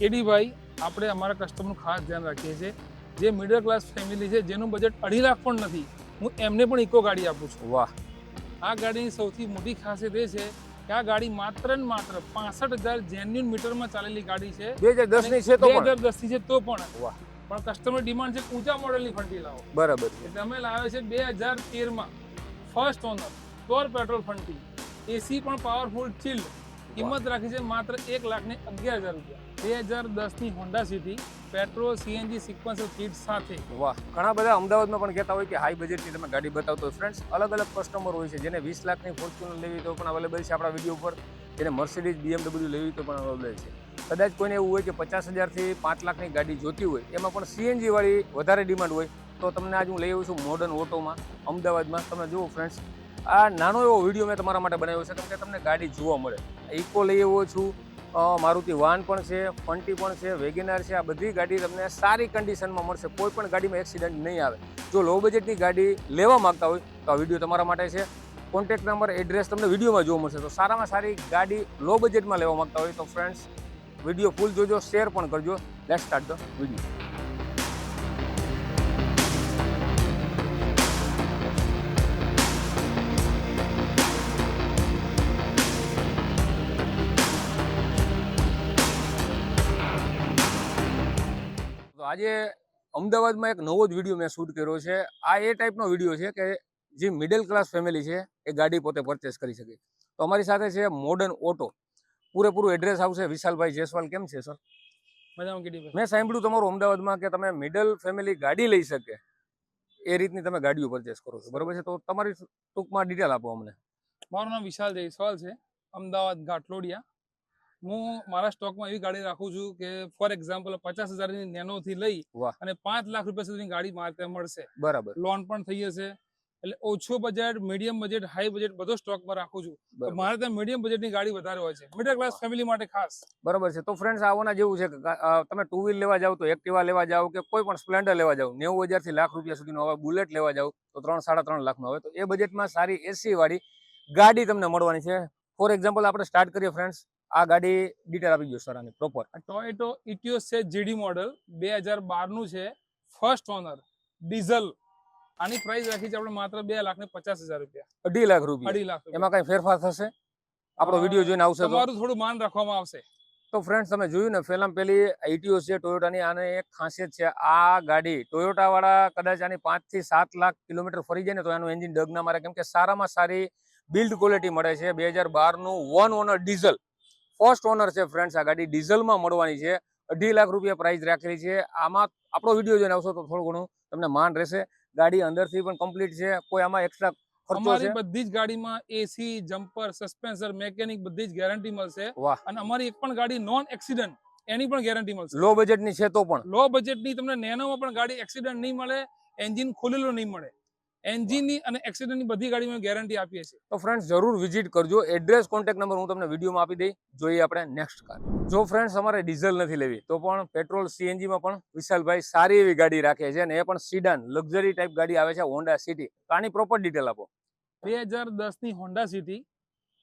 કેડીભાઈ આપણે અમારા કસ્ટમરનું ખાસ ધ્યાન રાખીએ છીએ. જે મિડલ ક્લાસ ફેમિલી છે જેનું બજેટ અઢી લાખ પણ નથી હું એમને પણ ઇકો ગાડી આપું છું. વાહ. આ ગાડીની સૌથી મોટી ખાસિયત એ છે કે આ ગાડી માત્ર ને માત્ર પાસઠ હજાર જેન્યુન મીટરમાં ચાલેલી ગાડી છે. બે હજાર દસની છે તો બે પણ? હજાર દસની છે તો પણ. વાહ. પણ કસ્ટમર ડિમાન્ડ છે ઊંચા મોડેલની ફંટી લાવો. બરાબર એટલે અમે લાવે છે બે હજાર તેરમાં ફર્સ્ટ ઓનર પ્યોર પેટ્રોલ ફંટી એસી પણ પાવરફુલ ચિલ્ડ કિંમત રાખી છે માત્ર એક લાખ ને અગિયાર હજાર રૂપિયા. બે હજાર દસની Honda City petrol CNG sequencer kit સાથે. વાહ, ઘણા બધા અમદાવાદમાં પણ કહેતા હોય કે હાઈ બજેટની તમે ગાડી બતાવતો ફ્રેન્ડ્સ અલગ અલગ કસ્ટમર હોય છે. જેને વીસ લાખની ફોર્ચ્યુનર લેવી તો પણ અવેલેબલ છે આપણા વીડિયો ઉપર. જેને મર્સિડીઝ બીએમડબલ્યુ લેવી તો પણ અવેલેબલ છે. કદાચ કોઈને એવું હોય કે પચાસ હજારથી પાંચ લાખની ગાડી જોતી હોય, એમાં પણ સીએનજીવાળી વધારે ડિમાન્ડ હોય, તો તમને આજ હું લઈ આવ્યો છું મોડર્ન ઓટોમાં અમદાવાદમાં. તમે જુઓ ફ્રેન્ડ્સ આ નાનો એવો વીડિયો મેં તમારા માટે બનાવ્યો છે. કેમ કે તમને ગાડી જોવા મળે. ઇકો લઈ આવ્યો છું. મારુતિ વાન પણ છે, ફંટી પણ છે, વેગેનાર છે, આ બધી ગાડી તમને સારી કન્ડિશનમાં મળશે. કોઈ પણ ગાડીમાં એક્સિડન્ટ નહીં આવે. જો લો બજેટની ગાડી લેવા માગતા હોય, તો આ વીડિયો તમારા માટે છે. કોન્ટેક્ટ નંબર એડ્રેસ તમને વિડીયોમાં જોવા મળશે. તો સારામાં સારી ગાડી લો બજેટમાં લેવા માંગતા હોય, તો ફ્રેન્ડ્સ વીડિયો ફૂલ જોજો શેર પણ કરજો. લેટ સ્ટાર્ટ ધ વીડિયો આજે અમદાવાદમાં એક નવો જ વીડિયો મેં શૂટ કર્યો છે. આ એ ટાઈપનો વીડિયો છે કે જે મિડલ ક્લાસ ફેમિલી છે એ ગાડી પોતે પરચેસ કરી શકે. તો અમારી સાથે છે મોડર્ન ઓટો પૂરેપૂરું એડ્રેસ આવશે વિશાલભાઈ જયસ્વાલ. કેમ છે સર મેં સાંભળ્યું તમારું અમદાવાદમાં કે તમે મિડલ ફેમિલી ગાડી લઈ શકે. એ રીતની તમે ગાડીઓ પરચેસ કરો છો. બરોબર છે? તો તમારી ટૂંકમાં ડિટેલ આપો અમને. મારું નામ વિશાલ જયસ્વાલ છે. અમદાવાદ ઘાટલોડિયા. હું મારા સ્ટોકમાં એવી ગાડી રાખું છું કે ફોર એક્ઝામ્પલ પચાસ હજારની નેનોથી લઈ અને પાંચ લાખ રૂપિયા સુધીની ગાડી મારે મળશે. બરાબર. લોન પણ થઈ જશે. એટલે ઓછો budget medium budget high budget બધો સ્ટોકમાં રાખું છું. મારે ત્યાં મીડિયમ બજેટની ગાડી વધારે હોય છે. મિડલ ક્લાસ ફેમિલી માટે ખાસ. બરાબર છે. તો ફ્રેન્ડ્સ આવવાના જેવું છે કે તમે ટુ વ્હીલ લેવા જાવ તો એક્ટિવા લેવા જાવ કે કોઈ પણ સ્પ્લેન્ડર લેવા જાવ નેવું હજારથી લાખ રૂપિયા સુધીનો હવે બુલેટ લેવા જાવ તો ત્રણ સાડા ત્રણ લાખનો હવે તો એ બજેટમાં સારી એસી વાળી ગાડી તમને મળવાની છે. ફોર એક્ઝામ્પલ આપણે સ્ટાર્ટ કરીએ ફ્રેન્ડ્સ આ ગાડી ડિટેલ આપી દો સર આની પ્રોપર ટોયોટો ઇટિયોસ છે જીડી મોડલ બે હજાર બારનું છે ફર્સ્ટ ઓનર ડીઝલ આની પ્રાઇસ રાખી છે આપણે માત્ર બે લાખ ને પચાસ હજાર રૂપિયા. અઢી લાખ રૂપિયા. અઢી લાખ એમાં કઈ ફેરફાર થશે? આપણો વીડિયો જોઈને આવશે તો? તમારું થોડું માન રાખવામાં આવશે. તો ફ્રેન્ડ્સ તમે જોયું ને પહેલાં પેલી આઈટીઓ છે ટોયોટાની આને એક ખાસિયત છે આ ગાડી ટોયોટા વાળા કદાચ આની પાંચથી સાત લાખ કિલોમીટર ફરી જાય ને તો એનું એન્જિન ડગ ના મારે કેમ કે સારામાં સારી બિલ્ડ ક્વોલિટી મળે છે. બે હજાર બારનું one owner diesel first owner છે ફ્રેન્ડ્સ આ ગાડી ડીઝલમાં મળવાની છે. અઢી લાખ રૂપિયા પ્રાઇસ રાખેલી છે. આમાં આપણો વીડિયો જોઈને આવશો તો થોડું ઘણું તમને માન રહેશે. ગાડી અંદરથી પણ કમ્પ્લીટ છે. કોઈ આમાં એક્સ્ટ્રા અમારી બધી જ ગાડીમાં એસી જમ્પર સસ્પેન્સર મેકેનિક બધી જ ગેરંટી મળશે. વાહ. અને અમારી એક પણ ગાડી નોન એક્સિડન્ટ એની પણ ગેરંટી મળશે. લો બજેટની છે તો પણ. લો બજેટની તમને નેનોમાં પણ ગાડી એક્સિડન્ટ નહીં મળે એન્જિન ખુલેલું નહીં મળે. એન્જિનની અને એક્સિડન્ટની બધી ગાડીમાં ગેરંટી આપીએ છીએ. તો ફ્રેન્ડ્સ જરૂર વિઝિટ કરજો. એડ્રેસ કોન્ટેક્ટ નંબર હું તમને વિડીયોમાં આપી દઈ જોઈએ આપણે નેક્સ્ટ કાર જો ફ્રેન્ડ્સ અમારે ડીઝલ નથી લેવી તો પણ પેટ્રોલ સીએનજીમાં પણ વિશાલભાઈ સારી એવી ગાડી રાખે છે અને એ પણ સિડાન લક્ઝરી ટાઈપ ગાડી આવે છે હોન્ડા સિટી તો આની પ્રોપર ડિટેલ આપો. બે હજાર દસની Honda City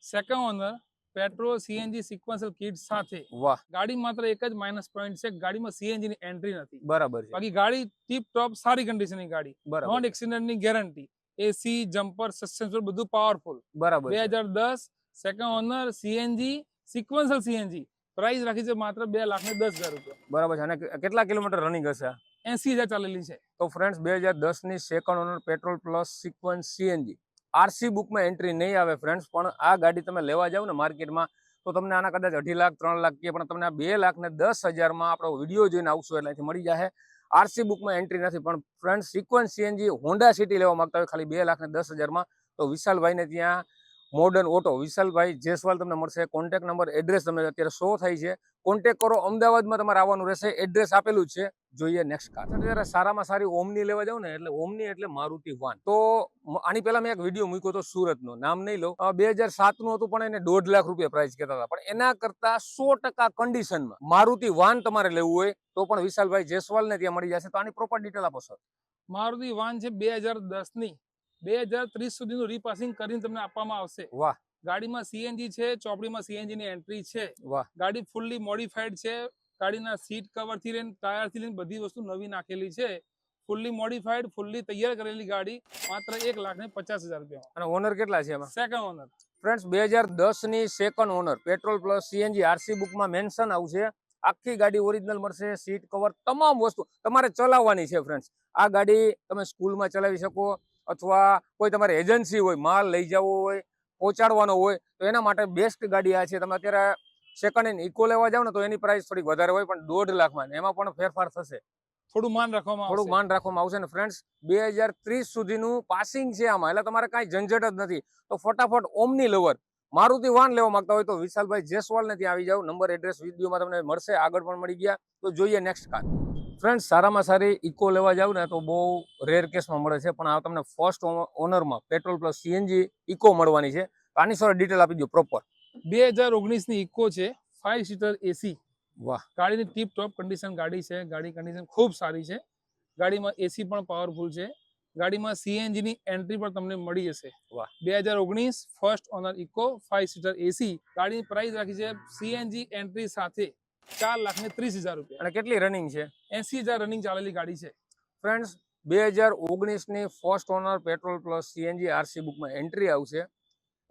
second owner petrol CNG sequential kit સાથે. વાહ. ગાડી માત્ર એક જ માઇનસ પોઈન્ટ છે. ગાડીમાં સીએનજી ની એન્ટ્રી નથી. બરાબર છે. બાકી ગાડી ટીપ ટોપ સારી કન્ડિશનની ગાડી. બરાબર. એક્સિડન્ટની ગેરંટી એસી જમ્પર સસ્પેન્શન બધું પાવરફુલ બરાબર બે છે. હજાર દસ second owner CNG sequential CNG price રાખી છે માત્ર બે લાખ ને દસ હજાર રૂપિયા. બરાબર છે. અને કેટલા કિલોમીટર રનિંગ હશે? આ? એસી હજાર ચાલેલી છે. તો ફ્રેન્ડ્સ બે હજાર દસની second owner petrol plus sequence CNG RC બુકમાં એન્ટ્રી નહીં આવે ફ્રેન્ડ્સ પણ આ ગાડી તમે લેવા જાઓ ને માર્કેટમાં, તો તમને આના કદાચ અઢી લાખ, ત્રણ લાખ કે પણ તમને આ બે લાખ ને દસ હજારમાં આપણો વીડિયો જોઈને આવશો એટલે અહીંથી મળી જશે આરસી બુકમાં એન્ટ્રી નથી, પણ friend sequence CNG Honda City લેવા માંગતા હોય ખાલી બે લાખ ને દસ હજારમાં, તો વિશાલભાઈને ત્યાં મોડર્ન ઓટો વિશાલભાઈ જેસવાલ તમને મળશે કોન્ટેક્ટ નંબર એડ્રેસ તમને અત્યારે શો થાય છે. કોન્ટેક્ટ કરો, અમદાવાદમાં તમારે આવવાનું રહેશે. એડ્રેસ આપેલું છે. જોઈએ નેક્સ્ટ કાર અત્યારે સારામાં સારી ઓમની લેવા જાવ ને, એટલે ઓમની એટલે મારુતિ વાન તો આની પહેલા મેં એક વીડિયો મૂક્યો હતો સુરતનો. નામ નહીં લઉં. બે હજાર સાતનું હતું, પણ એને દોઢ લાખ રૂપિયા પ્રાઇસ કહેતા હતા. પણ એના કરતા સો ટકા કન્ડિશનમાં મારુતિ વાન તમારે લેવું હોય, તો પણ વિશાલભાઈ જયસ્વાલને ત્યાં મળી જશે. તો આની પ્રોપર ડિટેલ આપો સર મારુતિ વાન છે બે હજાર દસની. બે હજાર ત્રીસ સુધીનું રીપાસિંગ કરીને તમને આપવામાં આવશે. વાહ. ગાડીમાં સીએનજી છે ચોપડીમાં સીએનજી ની એન્ટ્રી છે. વાહ. ગાડી ફૂલ્લી મોડિફાઈડ છે. ગાડીના સીટ કવરથી લઈને ટાયરથી લઈને બધી વસ્તુ નવી નાખેલી છે. ફૂલ્લી મોડિફાઈડ ફૂલ્લી તૈયાર કરેલી ગાડી માત્ર એક લાખ ને પચાસ હજાર રૂપિયા અને ઓનર કેટલા છે એમાં? સેકન્ડ ઓનર ફ્રેન્ડ્સ બે હજાર દસની second owner petrol plus CNG RC બુકમાં મેન્શન આવશે આખી ગાડી ઓરિજિનલ મળશે સીટ કવર તમામ વસ્તુ તમારે ચલાવવાની છે ફ્રેન્ડ્સ આ ગાડી તમે સ્કૂલમાં ચલાવી શકો. અથવા કોઈ તમારી એજન્સી હોય માલ લઈ જવો હોય પહોંચાડવાનો હોય તો એના માટે બેસ્ટ ગાડી આ છે. તમે અત્યારે સેકન્ડ હેન્ડ ઇકો લેવા જાવ ને તો એની પ્રાઇસ થોડીક વધારે હોય પણ દોઢ લાખમાં એમાં પણ ફેરફાર થશે. થોડું માન રાખવામાં થોડુંક માન રાખવામાં આવશે ને ફ્રેન્ડ્સ બે હજાર ત્રીસ સુધીનું પાસિંગ છે આમાં એટલે તમારે કાંઈ ઝંઝટ જ નથી. તો ફટાફટ ઓમની લવર મારુતિ વાન લેવા માંગતા હોય તો વિશાલભાઈ જયસ્વાલ ને ત્યાં આવી જાવ નંબર એડ્રેસ વિડીયોમાં તમને મળશે આગળ પણ મળી ગયા. તો જોઈએ નેક્સ્ટ કાર ફ્રેન્ડ્સ સારામાં સારી ઇકો લેવા જાવ ને તો બહુ રેર કેસમાં મળે છે. પણ આ તમને ફર્સ્ટ ઓનરમાં પેટ્રોલ પ્લસ સીએનજી ઇકો મળવાની છે. આની સર ડિટેલ આપી દો પ્રોપર બે હજાર ઓગણીસની ઇકો છે ફાઇવ સીટર એસી વાહ. ગાડીની ટીપ ટોપ કન્ડિશન ગાડી છે ગાડી કન્ડિશન ખૂબ સારી છે. ગાડીમાં એસી પણ પાવરફુલ છે. ગાડીમાં સીએનજીની એન્ટ્રી પણ તમને મળી જશે. વાહ. બે હજાર ઓગણીસ first owner Eeco five seater AC ગાડીની પ્રાઇસ રાખી છે સીએનજી એન્ટ્રી સાથે. ચાર લાખ ને ત્રીસ હજાર રૂપિયા. અને કેટલી રનિંગ છે? એસી હજાર રનિંગ ચાલેલી ગાડી છે. ફ્રેન્ડ્સ બે હજાર ઓગણીસની first owner petrol plus CNG RC બુકમાં એન્ટ્રી આવશે.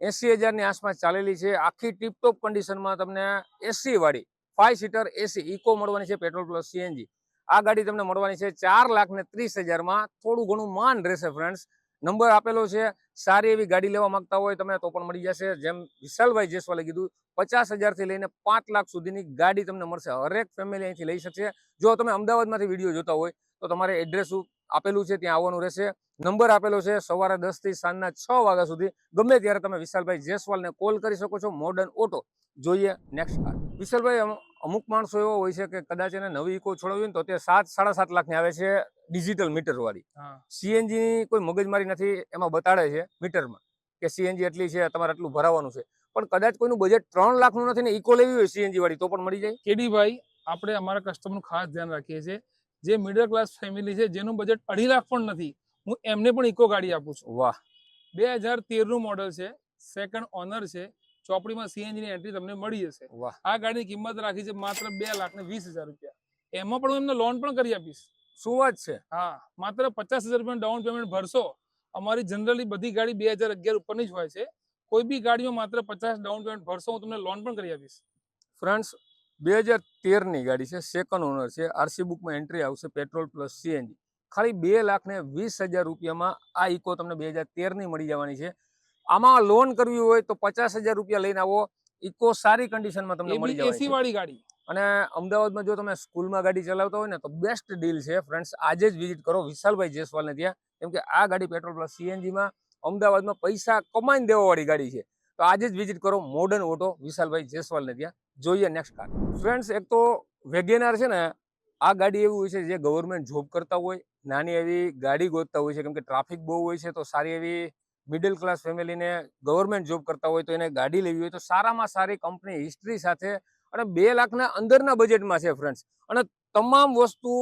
એસી હજારની આસપાસ ચાલેલી છે. આખી ટીપટોપ કન્ડિશનમાં તમને એસી વાળી ફાઈવ સીટર એસી ઇકો મળવાની છે પેટ્રોલ પ્લસ સીએનજી આ ગાડી તમને મળવાની છે ચાર લાખ ને ત્રીસ હજારમાં. થોડું ઘણું માન રહેશે ફ્રેન્ડ્સ નંબર આપેલો છે. સારી એવી ગાડી લેવા માંગતા હોય તમે તો પણ મળી જશે. જેમ વિશાલભાઈ જેસવાલે કીધું, પચાસ હજારથી લઈને પાંચ લાખ સુધીની ગાડી તમને મળશે. હરેક ફેમિલી અહીંથી લઈ શકશે. જો તમે અમદાવાદમાંથી વીડિયો જોતા હોય, તો તમારે એડ્રેસ આપેલું છે ત્યાં આવવાનું રહેશે. નંબર આપેલો છે સવારે દસથી સાંજના છ વાગ્યા સુધી. ગમે ત્યારે તમે વિશાલભાઈ જયસ્વાલને કોલ કરી શકો છો મોડર્ન ઓટો જોઈએ નેક્સ્ટ કાર વિશાલભાઈ અમુક માણસો એવો હોય છે કે કદાચ એને નવી ઇકો છોડાવી ને તો તે સાત સાડા સાત લાખની આવે છે ડિજિટલ મીટર વાળી હા સીએનજી ની કોઈ મગજમારી નથી એમાં બતાડે છે મીટરમાં કે સીએનજી એટલી છે તમારે એટલું ભરાવાનું છે. પણ કદાચ કોઈનું બજેટ ત્રણ લાખનું નથી ને ઇકો લેવી હોય સીએનજી વાળી તો પણ મળી જાય. કેડીભાઈ આપણે અમારા કસ્ટમરનું ખાસ ધ્યાન રાખીએ છીએ. જે મિડલ ક્લાસ ફેમિલી છે જેનું બજેટ અઢી લાખ પણ નથી હું એમને પણ ઇકો ગાડી આપું છું. વાહ. બે હજાર તેરનું મોડલ છે સેકન્ડ ઓનર છે ચોપડીમાં સીએનજી ની એન્ટ્રી તમને મળી જશે. આ ગાડીની કિંમત રાખી છે માત્ર બે લાખ ને વીસ હજાર રૂપિયા. એમાં પણ હું એમને લોન પણ કરી આપીશ. શું વાત છે? હા માત્ર પચાસ હજાર રૂપિયા ડાઉન પેમેન્ટ ભરશો અમારી જનરલી બધી ગાડી બે હજાર અગિયાર ઉપરની જ હોય છે. કોઈ બી ગાડીમાં માત્ર પચાસ ડાઉન પેમેન્ટ ભરશો હું તમને લોન પણ કરી આપીશ. ફ્રેન્ડ્સ બે હજાર તેરની ગાડી છે સેકન્ડ ઓનર છે આરસી બુકમાં એન્ટ્રી આવશે પેટ્રોલ પ્લસ સીએનજી ખાલી બે લાખ ને વીસ હજાર રૂપિયામાં આ ઇકો તમને બે હજાર તેરની મળી જવાની છે. આમાં લોન કરવી હોય તો પચાસ હજાર રૂપિયા લઈને આવો. ઇકો સારી કન્ડિશનમાં તમને મળી જાય એસી વાળી ગાડી. અને અમદાવાદમાં જો તમે સ્કૂલમાં ગાડી ચલાવતા હોય ને તો બેસ્ટ ડીલ છે ફ્રેન્ડ્સ આજે જ વિઝિટ કરો વિશાલભાઈ જયસ્વાલને ત્યાં. કેમ કે આ ગાડી પેટ્રોલ પ્લસ સીએનજીમાં અમદાવાદમાં પૈસા કમાઈને દેવાવાળી ગાડી છે. તો આજે જ વિઝિટ કરો મોડર્ન ઓટો વિશાલભાઈ જયસ્વાલને ત્યાં. જોઈએ નેક્સ્ટ કાર ફ્રેન્ડ્સ એક તો વેગેનાર છે ને આ ગાડી એવી હોય છે જે ગવર્મેન્ટ જોબ કરતા હોય નાની એવી ગાડી ગોતતા હોય છે કેમ કે ટ્રાફિક બહુ હોય છે તો સારી એવી મિડલ ક્લાસ ફેમિલીને ગવર્મેન્ટ જોબ કરતા હોય તો એને ગાડી લેવી હોય તો સારામાં સારી કંપની હિસ્ટ્રી સાથે અને બે લાખના અંદરના બજેટમાં છે ફ્રેન્ડ્સ અને તમામ વસ્તુ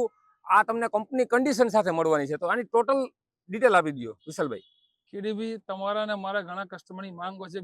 આ તમને કંપની કન્ડિશન સાથે મળવાની છે. તો આની ટોટલ ડિટેલ આપી દો વિશાલભાઈ. કેડીબી તમારા અને મારા ઘણા કસ્ટમરની માંગો છે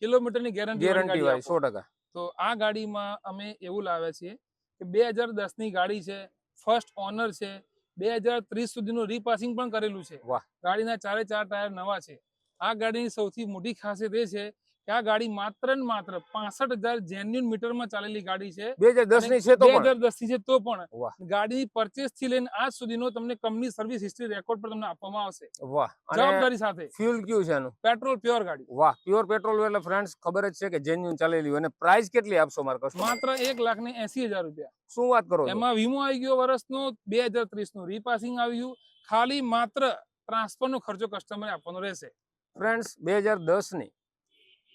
કિલોમીટરની ગેરંટી ગેરંટી હોય સો ટકા. તો આ ગાડીમાં અમે એવું લાવ્યા છીએ કે બે હજાર દસની ગાડી છે ફર્સ્ટ ઓનર છે બે હજાર ત્રીસ સુધીનું રીપાસિંગ પણ કરેલું છે વાહ. ગાડીના ચારે ચાર ટાયર નવા છે આ ગાડીની સૌથી મોટી ખાસિયત એ છે કે આ ગાડી માત્ર ને માત્ર પાસઠ હજાર જેન્યુન મીટરમાં ચાલેલી ગાડી છે. બે હજાર દસની છે તો બે હજાર દસની છે તો પણ. ગાડી પરચેસથી લઈને આજ સુધીનો તમને કંપની સર્વિસ હિસ્ટ્રી રેકોર્ડ પર તમને આપવામાં આવશે. વાહ. જવાબદારી સાથે. ફ્યુલ કયું છે એનું પેટ્રોલ પ્યોર ગાડી. વાહ. પ્યોર પેટ્રોલ એટલે ફ્રેન્ડ્સ ખબર જ છે કે જેન્યુન ચાલેલી હોય. અને પ્રાઇસ કેટલી આપશો મારા માત્ર એક લાખ ને એસી હજાર રૂપિયા. શું વાત કરો એમાં વીમો આવી ગયો વર્ષનો બે હજાર ત્રીસનું રીપાસિંગ આવ્યું ખાલી માત્ર ટ્રાન્સફર નો ખર્ચો કસ્ટમરે આપવાનો રહેશે. ફ્રેન્ડ્સ બે હજાર દસની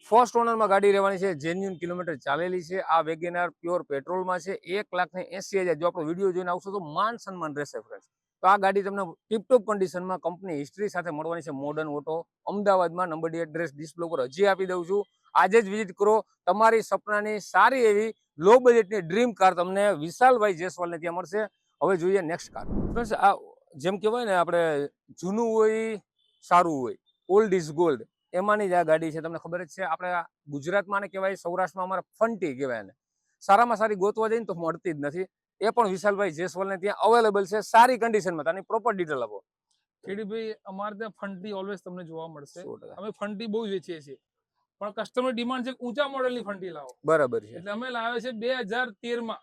ફર્સ્ટ ઓનરમાં ગાડી રહેવાની છે જેન્યુન કિલોમીટર ચાલેલી છે. આ વેગેનાર પ્યોર પેટ્રોલમાં છે. એક લાખ ને એસી હજાર, જો આપણો વીડિયો જોઈને આવશો તો માન સન્માન રહેશે ફ્રેન્ડ તો આ ગાડી તમને ટીપટોપ કન્ડિશનમાં કંપની હિસ્ટ્રી સાથે મળવાની છે મોડર્ન ઓટો અમદાવાદમાં નંબર ડી એડ્રેસ ડિસ્પ્લે ઉપર હજી આપી દઉં છું. આજે જ વિઝિટ કરો. તમારી સપનાની સારી એવી લો બજેટની ડ્રીમ કાર તમને વિશાલભાઈ જયસ્વાલને ત્યાં મળશે. હવે જોઈએ નેક્સ્ટ કાર ફ્રેન્ડ્સ આ જેમ કહેવાય ને, આપણે જૂનું હોય, સારું હોય. ઓલ્ડ ઇઝ ગોલ્ડ એમાંની જ આ ગાડી છે તમને ખબર જ છે આપણે ગુજરાતમાં કહેવાય સૌરાષ્ટ્રમાં અમારે ફંટી કહેવાય એને. સારામાં સારી ગોતવા જઈને તો મળતી જ નથી. એ પણ વિશાલભાઈ જેસવાલને ત્યાં અવેલેબલ છે સારી કન્ડિશનમાં તેની પ્રોપર ડિટેલ આપો. ખેડીભાઈ અમારે ત્યાં ફંટી ઓલવેઝ તમને જોવા મળશે. અમે ફંટી બહુ વેચીએ છીએ. પણ કસ્ટમર ડિમાન્ડ છે ઊંચા મોડેલની ફંટી લાવો. બરાબર છે. એટલે અમે લાવે છે બે હજાર તેરમાં.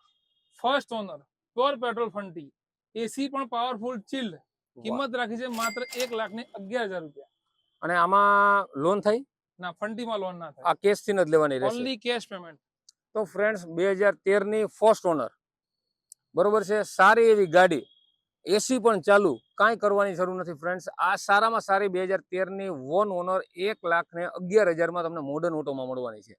ફર્સ્ટ ઓનર પ્યોર પેટ્રોલ ફંટી. એસી પણ પાવરફુલ ચિલ્ડ કિંમત રાખી છે માત્ર એક લાખ ને અગિયાર હજાર રૂપિયા. અને આમાં લોન થઈ? ના ફંડીમાં લોન ના થાય. આ કેશથી જ લેવાની રહેશે. ઓન્લી કેશ પેમેન્ટ તો ફ્રેન્ડ્સ બે હજાર તેરની ફર્સ્ટ ઓનર બરોબર છે? સારી એવી ગાડી. એસી પણ ચાલુ. કાંઈ કરવાની જરૂર નથી ફ્રેન્ડ્સ આ સારામાં સારી બે હજાર તેરની વન ઓનર એક લાખ ને અગિયાર હજારમાં તમને મોડર્ન ઓટોમાં મળવાની છે.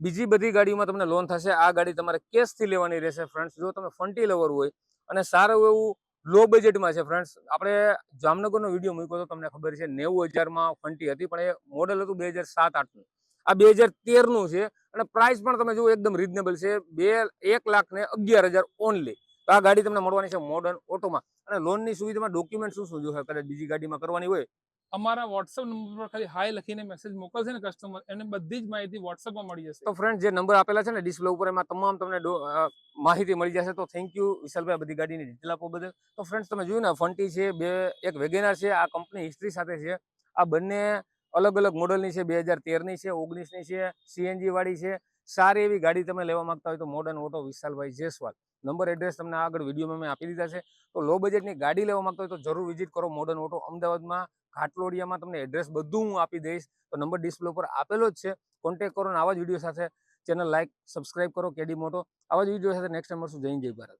બીજી બધી ગાડીમાં તમને લોન થશે. આ ગાડી તમારે કેશથી લેવાની રહેશે ફ્રેન્ડ્સ જો તમે ફંટી લેવર હોય અને સારું એવું લો બજેટમાં છે ફ્રેન્ડ્સ આપણે જામનગરનો વીડિયો મૂક્યો તો તમને ખબર છે નેવું હજારમાં ફંટી હતી, પણ એ મોડેલ હતું બે હજાર સાત આઠનું. આ બે હજાર તેરનું છે અને પ્રાઇસ પણ તમે જુઓ એકદમ રિઝનેબલ છે. બે એક લાખ ને અગિયાર હજાર ઓનલી તો આ ગાડી તમને મળવાની છે મોડર્ન ઓટોમાં અને લોનની સુવિધામાં ડોક્યુમેન્ટ શું શું જોઈએ કદાચ બીજી ગાડીમાં કરવાની હોય અમારા વોટ્સઅપ નંબર પર ખાલી હાય લખીને મેસેજ મોકલશે ને કસ્ટમર એને બધી જ માહિતી વોટ્સઅપમાં મળી જશે. તો ફ્રેન્ડ જે નંબર આપેલા છે ને ડિસ્પ્લે ઉપર, એમાં તમામ તમને માહિતી મળી જશે. તો થેન્ક યુ વિશાલભાઈ બધી ગાડીની ડિટેલ આપો બધે તો ફ્રેન્ડ્સ તમે જોયું ને ફંટી છે, બે, એક વેગેનાર છે, આ કંપની હિસ્ટ્રી સાથે છે. આ બંને અલગ અલગ મોડલની છે, બે હજાર તેરની છે, ઓગણીસની છે, સીએનજી વાળી છે. સારી એવી ગાડી તમે લેવા માંગતા હોય તો મોડર્ન ઓટો વિશાલભાઈ જેસવાલ નંબર એડ્રેસ તમને આગળ વિડીયોમાં મેં આપી દીધા છે. તો લો બજેટની ગાડી લેવા માંગતા હોય તો જરૂર વિઝિટ કરો મોડર્ન ઓટો અમદાવાદમાં, ઘાટલોડિયામાં. તમને એડ્રેસ બધું હું આપી દઈશ. તો નંબર ડિસ્પ્લે ઉપર આપેલો જ છે. કોન્ટેક કરો આવા જ વીડિયો સાથે. ચેનલ લાઇક સબસ્ક્રાઇબ કરો કેડી મોટો. આવા જ વીડિયો સાથે નેક્સ્ટ ટાઈમ મળશું. જય જય ભારત.